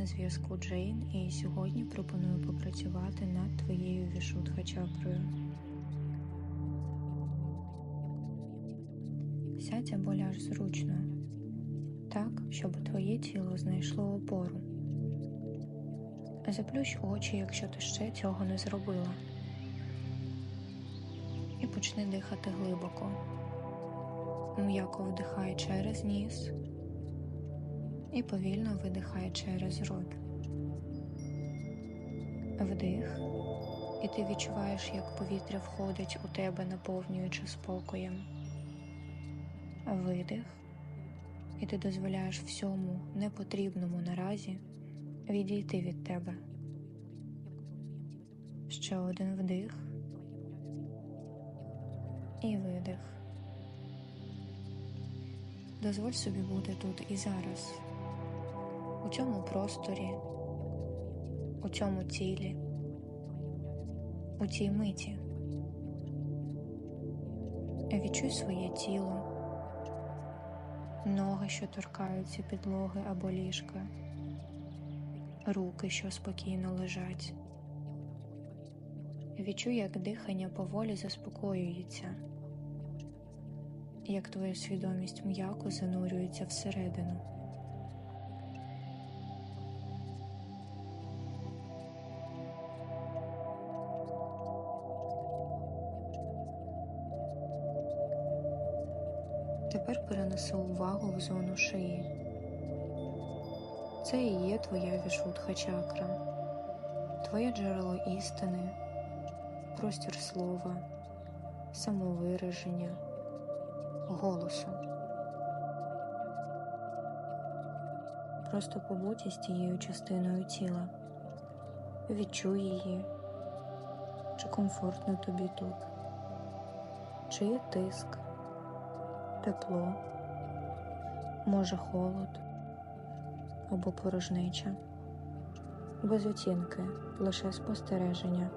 на зв'язку Джейн і сьогодні пропоную попрацювати над твоєю вішутха чакрою. Сядь або ляж зручно, так, щоб твоє тіло знайшло опору. Заплющ очі, якщо ти ще цього не зробила. І почни дихати глибоко. М'яко вдихай через ніс і повільно видихай через рот. Вдих, і ти відчуваєш, як повітря входить у тебе, наповнюючи спокоєм. Видих, і ти дозволяєш всьому непотрібному наразі відійти від тебе. Ще один вдих і видих. Дозволь собі бути тут і зараз, у цьому просторі, у цьому тілі, у цій миті. Відчуй своє тіло, ноги, що торкаються підлоги або ліжка, руки, що спокійно лежать. Відчуй, як дихання поволі заспокоюється, як твоя свідомість м'яко занурюється всередину. Тепер перенеси увагу в зону шиї. Це і є твоя вішутха чакра, твоє джерело істини, простір слова, самовираження, голосу. Просто побудь із тією частиною тіла, відчуй її, чи комфортно тобі тут, чи є тиск тепло, може холод або порожнеча, без оцінки, лише спостереження.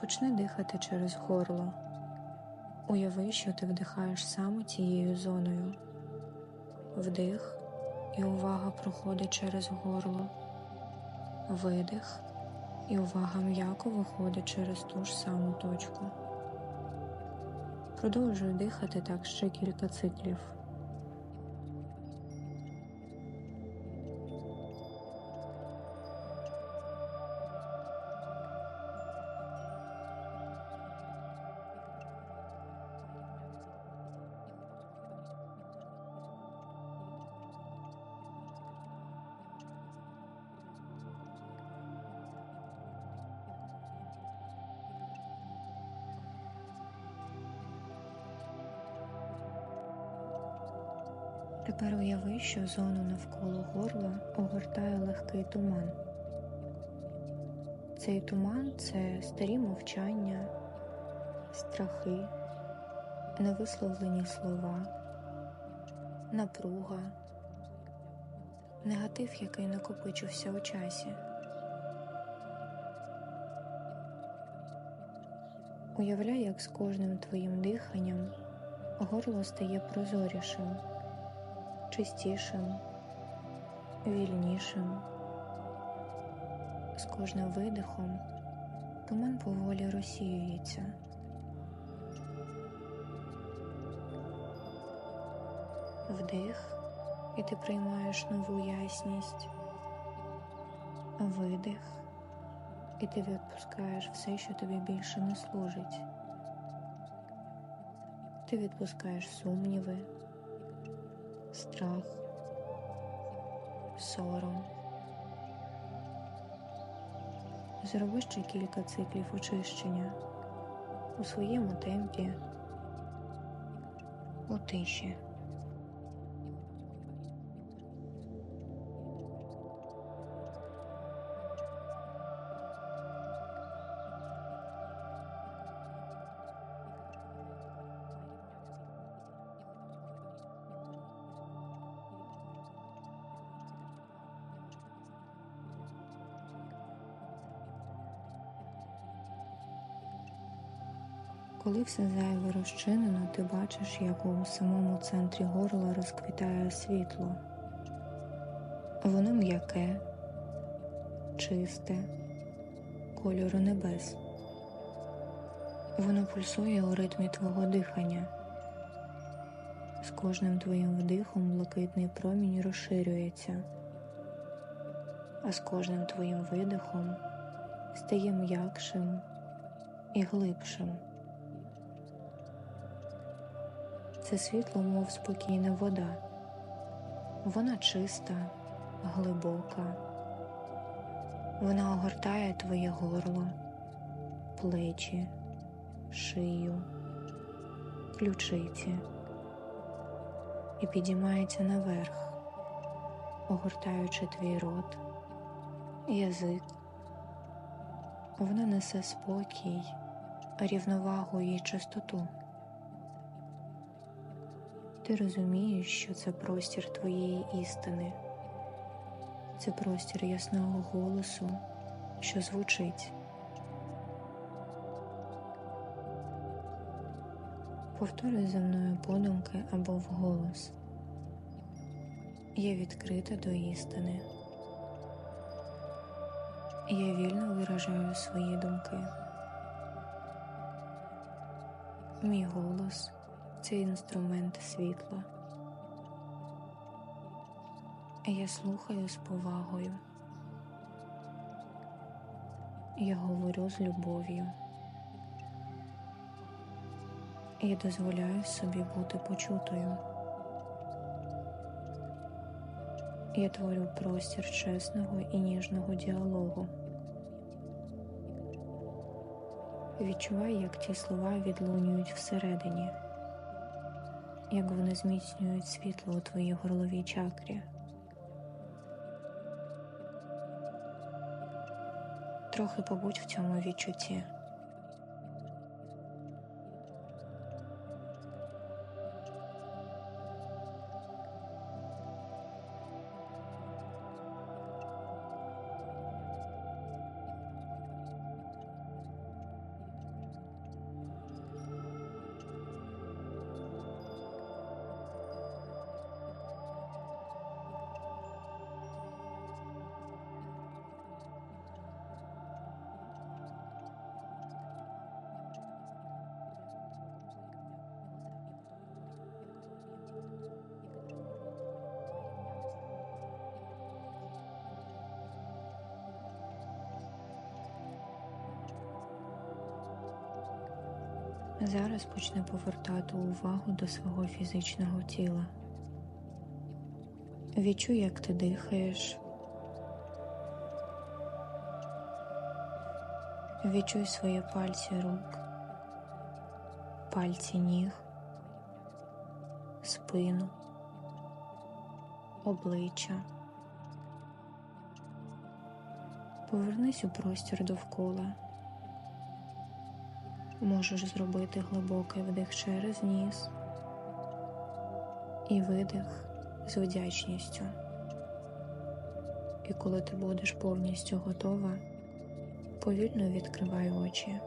Почни дихати через горло. Уяви, що ти вдихаєш саме цією зоною. Вдих, і увага проходить через горло видих, і увага м'яко виходить через ту ж саму точку. Продовжую дихати так ще кілька циклів. Тепер уяви, що зону навколо горла огортає легкий туман. Цей туман це старі мовчання, страхи, невисловлені слова, напруга, негатив, який накопичився у часі. Уявляй, як з кожним твоїм диханням горло стає прозорішим чистішим, вільнішим. З кожним видихом туман поволі розсіюється. Вдих, і ти приймаєш нову ясність, видих, і ти відпускаєш все, що тобі більше не служить. Ти відпускаєш сумніви страх, сором. Зроби ще кілька циклів очищення у своєму темпі, у тиші. Коли все зайве розчинено, ти бачиш, як у самому центрі горла розквітає світло. Воно м'яке, чисте, кольору небес. Воно пульсує у ритмі твого дихання. З кожним твоїм вдихом блакитний промінь розширюється, а з кожним твоїм видихом стає м'якшим і глибшим. Це світло, мов спокійна вода. Вона чиста, глибока. Вона огортає твоє горло, плечі, шию, ключиці і підіймається наверх, огортаючи твій рот, язик. Вона несе спокій, рівновагу і чистоту. Ти розумієш, що це простір твоєї істини, це простір ясного голосу, що звучить. Повторюй за мною подумки або вголос. Я відкрита до істини. Я вільно виражаю свої думки. Мій голос це інструмент світла. Я слухаю з повагою. Я говорю з любов'ю. Я дозволяю собі бути почутою. Я творю простір чесного і ніжного діалогу. Відчувай, як ті слова відлунюють всередині, як вони зміцнюють світло у твоїй горловій чакрі. Трохи побудь в цьому відчутті. Зараз почни повертати увагу до свого фізичного тіла. Відчуй, як ти дихаєш. Відчуй свої пальці рук, пальці ніг, спину, обличчя. Повернись у простір довкола. Можеш зробити глибокий вдих через ніс і видих з вдячністю. І коли ти будеш повністю готова, повільно відкривай очі.